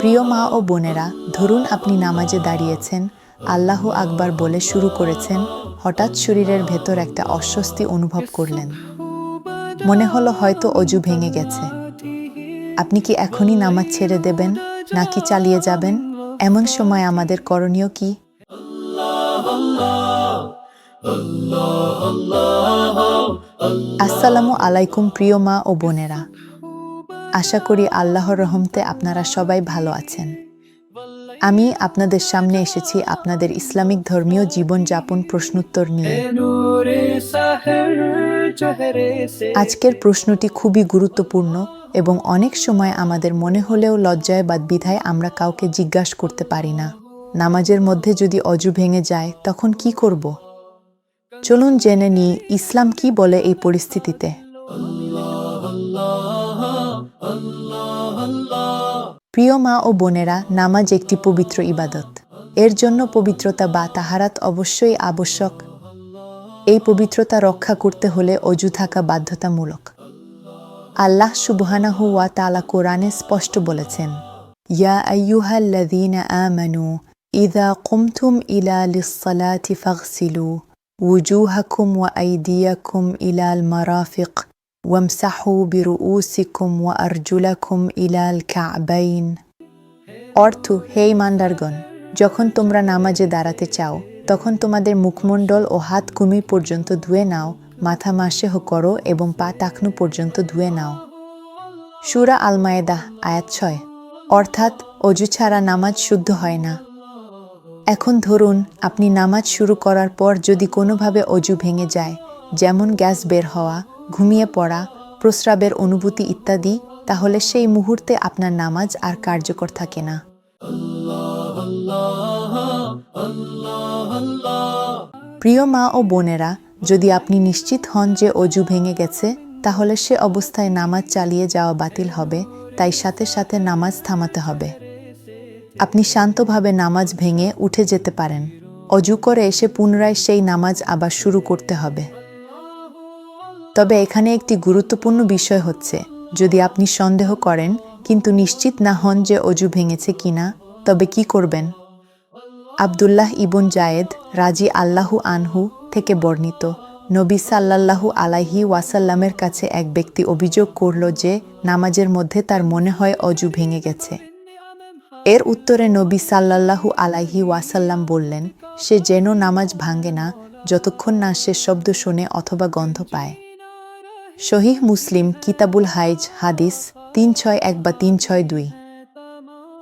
প্রিয় মা ও বোনেরা, ধরুন আপনি নামাজে দাঁড়িয়েছেন, আল্লাহ আকবার বলে শুরু করেছেন, হঠাৎ শরীরের ভেতর একটা অস্বস্তি অনুভব করলেন। মনে হলো হয়তো অজু ভেঙে গেছে। আপনি কি এখনই নামাজ ছেড়ে দেবেন, নাকি চালিয়ে যাবেন? এমন সময় আমাদের করণীয় কি? আসসালামু আলাইকুম প্রিয় মা ও বোনেরা। আশা করি আল্লাহর রহমতে আপনারা সবাই ভালো আছেন। আমি আপনাদের সামনে এসেছি আপনাদের ইসলামিক ধর্মীয় জীবনযাপন প্রশ্নোত্তর নিয়ে। আজকের প্রশ্নটি খুবই গুরুত্বপূর্ণ এবং অনেক সময় আমাদের মনে হলেও লজ্জায় বা দ্বিধায় আমরা কাউকে জিজ্ঞাসা করতে পারি না। নামাজের মধ্যে যদি অজু ভেঙে যায়, তখন কি করব? চলুন জেনে নিই ইসলাম কি বলে এই পরিস্থিতিতে। প্রিয় মা ও বোনেরা নামাজ একটি পবিত্র ইবাদত এর জন্য পবিত্রতা বা তাহারাত অবশ্যই আবশ্যক এই পবিত্রতা রক্ষা করতে হলে অজু থাকা বাধ্যতামূলক আল্লাহ সুবহানাহু ওয়া তাআলা কোরআনে স্পষ্ট বলেছেন ইয়া আইয়ুহাল্লাযীনা আমানু ইযা কুমতুম ইলা লিস-সালাতি ফাগসিলু وجوهكم وأيديكم إلى المرافق ওয়ামসাহু বিরুউসিকুম ওয়া আরজুলাকুম ইলাল অর্থ, হে ইমানদারগণ, যখন তোমরা নামাজে দাঁড়াতে চাও, তখন তোমাদের মুখমণ্ডল ও হাত কুমি পর্যন্ত ধুয়ে নাও, মাথা মাসেহ করো এবং পা তাকনু পর্যন্ত ধুয়ে নাও। সুরা আলমায়েদাহ আয়াত ছয়। অর্থাৎ, অজু ছাড়া নামাজ শুদ্ধ হয় না। এখন ধরুন, আপনি নামাজ শুরু করার পর যদি কোনোভাবে অজু ভেঙে যায়, যেমন গ্যাস বের হওয়া ঘুমিয়ে পড়া, প্রস্রাবের অনুভূতি ইত্যাদি, তাহলে সেই মুহূর্তে আপনার নামাজ আর কার্যকর থাকে না। প্রিয় মা ও বোনেরা, যদি আপনি নিশ্চিত হন যে অজু ভেঙে গেছে, তাহলে সে অবস্থায় নামাজ চালিয়ে যাওয়া বাতিল হবে, তাই সাথে সাথে নামাজ থামাতে হবে। আপনি শান্তভাবে নামাজ ভেঙে উঠে যেতে পারেন। অজু করে এসে পুনরায় সেই নামাজ আবার শুরু করতে হবে। তবে এখানে একটি গুরুত্বপূর্ণ বিষয় হচ্ছে, যদি আপনি সন্দেহ করেন, কিন্তু নিশ্চিত না হন যে অজু ভেঙেছে কিনা, তবে কি করবেন? আবদুল্লাহ ইবন জায়েদ রাজি আল্লাহু আনহু থেকে বর্ণিত, নবী সাল্লাল্লাহু আলাইহি ওয়াসাল্লামের কাছে এক ব্যক্তি অভিযোগ করল যে নামাজের মধ্যে তার মনে হয় অজু ভেঙে গেছে। এর উত্তরে নবী সাল্লাল্লাহু আলাইহি ওয়াসাল্লাম বললেন, সে যেন নামাজ ভাঙে না, যতক্ষণ না সে শব্দ শুনে অথবা গন্ধ পায়। শহীহ মুসলিম কিতাবুল হাইজ হাদিস তিন ছয় এক বা তিন ছয় দুই।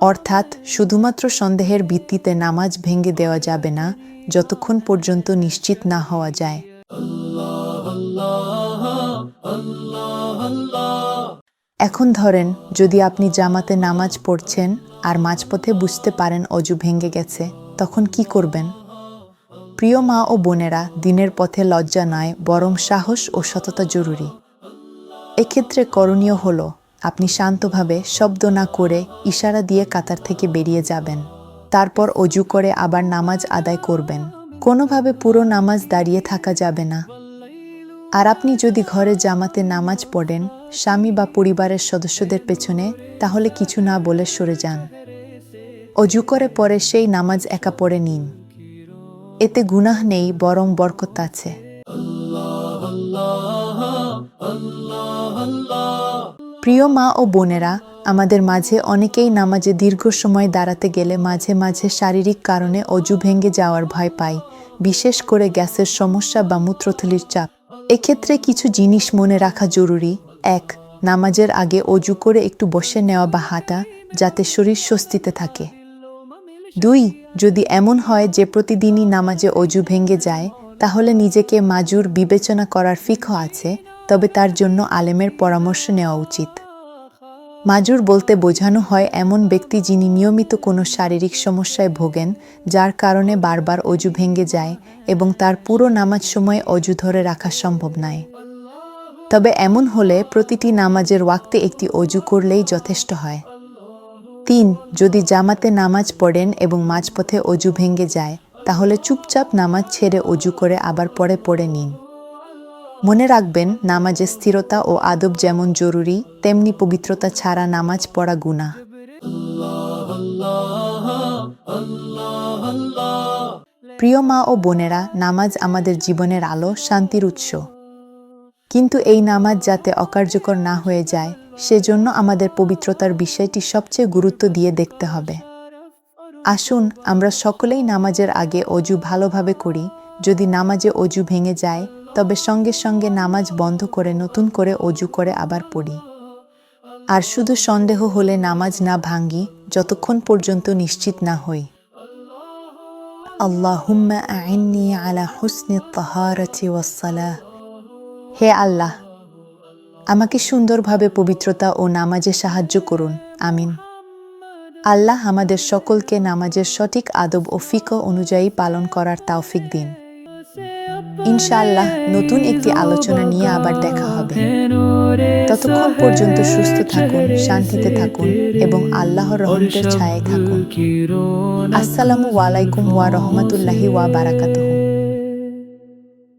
অর্থাৎ শুধুমাত্র সন্দেহের ভিত্তিতে নামাজ ভেঙে দেওয়া যাবে না, যতক্ষণ পর্যন্ত নিশ্চিত না হওয়া যায়। এখন ধরেন, যদি আপনি জামাতে নামাজ পড়ছেন আর মাঝপথে বুঝতে পারেন অজু ভেঙে গেছে, তখন কি করবেন? প্রিয় মা ও বোনেরা, দিনের পথে লজ্জা নয়, বরং সাহস ও সততা জরুরি। এক্ষেত্রে করণীয় হল, আপনি শান্তভাবে শব্দ না করে ইশারা দিয়ে কাতার থেকে বেরিয়ে যাবেন। তারপর অজু করে আবার নামাজ আদায় করবেন। কোনোভাবে পুরো নামাজ দাঁড়িয়ে থাকা যাবে না। আর আপনি যদি ঘরে জামাতে নামাজ পড়েন, স্বামী বা পরিবারের সদস্যদের পেছনে, তাহলে কিছু না বলে সরে যান। অজু করে পরে সেই নামাজ একা পড়ে নিন। এতে গুনাহ নেই, বরং বরকত আছে। প্রিয় মা ও বোনেরা, আমাদের মাঝে অনেকেই নামাজে দীর্ঘ সময় দাঁড়াতে গেলে মাঝে মাঝে শারীরিক কারণে অজু ভেঙে যাওয়ার ভয় পাই, বিশেষ করে গ্যাসের সমস্যা বা মূত্রথলির চাপ। এক্ষেত্রে কিছু জিনিস মনে রাখা জরুরি। এক, নামাজের আগে অজু করে একটু বসে নেওয়া বা হাঁটা, যাতে শরীর স্বস্তিতে থাকে। দুই, যদি এমন হয় যে প্রতিদিনই নামাজে অজু ভেঙে যায়, তাহলে নিজেকে মাজুর বিবেচনা করার ফিকহ আছে তবে তার জন্য আলেমের পরামর্শ নেওয়া উচিত। মাজুর বলতে বোঝানো হয়, এমন ব্যক্তি যিনি নিয়মিত কোনো শারীরিক সমস্যায় ভোগেন, যার কারণে বারবার অজু ভেঙে যায় এবং তার পুরো নামাজ সময় অজু ধরে রাখা সম্ভব নয়। তবে এমন হলে প্রতিটি নামাজের ওয়াক্তে একটি অজু করলেই যথেষ্ট হয়। তিন, যদি জামাতে নামাজ পড়েন এবং মাঝপথে অজু ভেঙে যায়, তাহলে চুপচাপ নামাজ ছেড়ে অজু করে আবার পরে পড়ে নিন। মনে রাখবেন নামাজে স্থিরতা ও আদব যেমন জরুরি, তেমনি পবিত্রতা ছাড়া নামাজ পড়া গুণা প্রিয় মা ও বোনেরা, নামাজ আমাদের জীবনের আলো, শান্তির উৎস। কিন্তু এই নামাজ যাতে অকার্যকর না হয়ে যায়, সেজন্য আমাদের পবিত্রতার বিষয়টি সবচেয়ে গুরুত্ব দিয়ে দেখতে হবে। আসুন, আমরা সকলেই নামাজের আগে অজু ভালোভাবে করি। যদি নামাজে অজু ভেঙে যায় তবে সঙ্গে সঙ্গে নামাজ বন্ধ করে নতুন করে অজু করে আবার পড়ি। আর শুধু সন্দেহ হলে নামাজ না ভাঙ্গি, যতক্ষণ পর্যন্ত নিশ্চিত না হই। আলা হে আল্লাহ, আমাকে সুন্দরভাবে পবিত্রতা ও নামাজে সাহায্য করুন। আমিন। আল্লাহ আমাদের সকলকে নামাজের সঠিক আদব ও ফিক অনুযায়ী পালন করার তাওফিক দিন। ইনশাআল্লাহ নতুন একটি আলোচনা নিয়ে আবার দেখা হবে। ততক্ষণ পর্যন্ত সুস্থ থাকুন, শান্তিতে থাকুন এবং আল্লাহর রহমতের ছায়ায় থাকুন। আসসালামু আলাইকুম ওয়া রহমতুল্লাহি ওয়া বারাকাতুহু।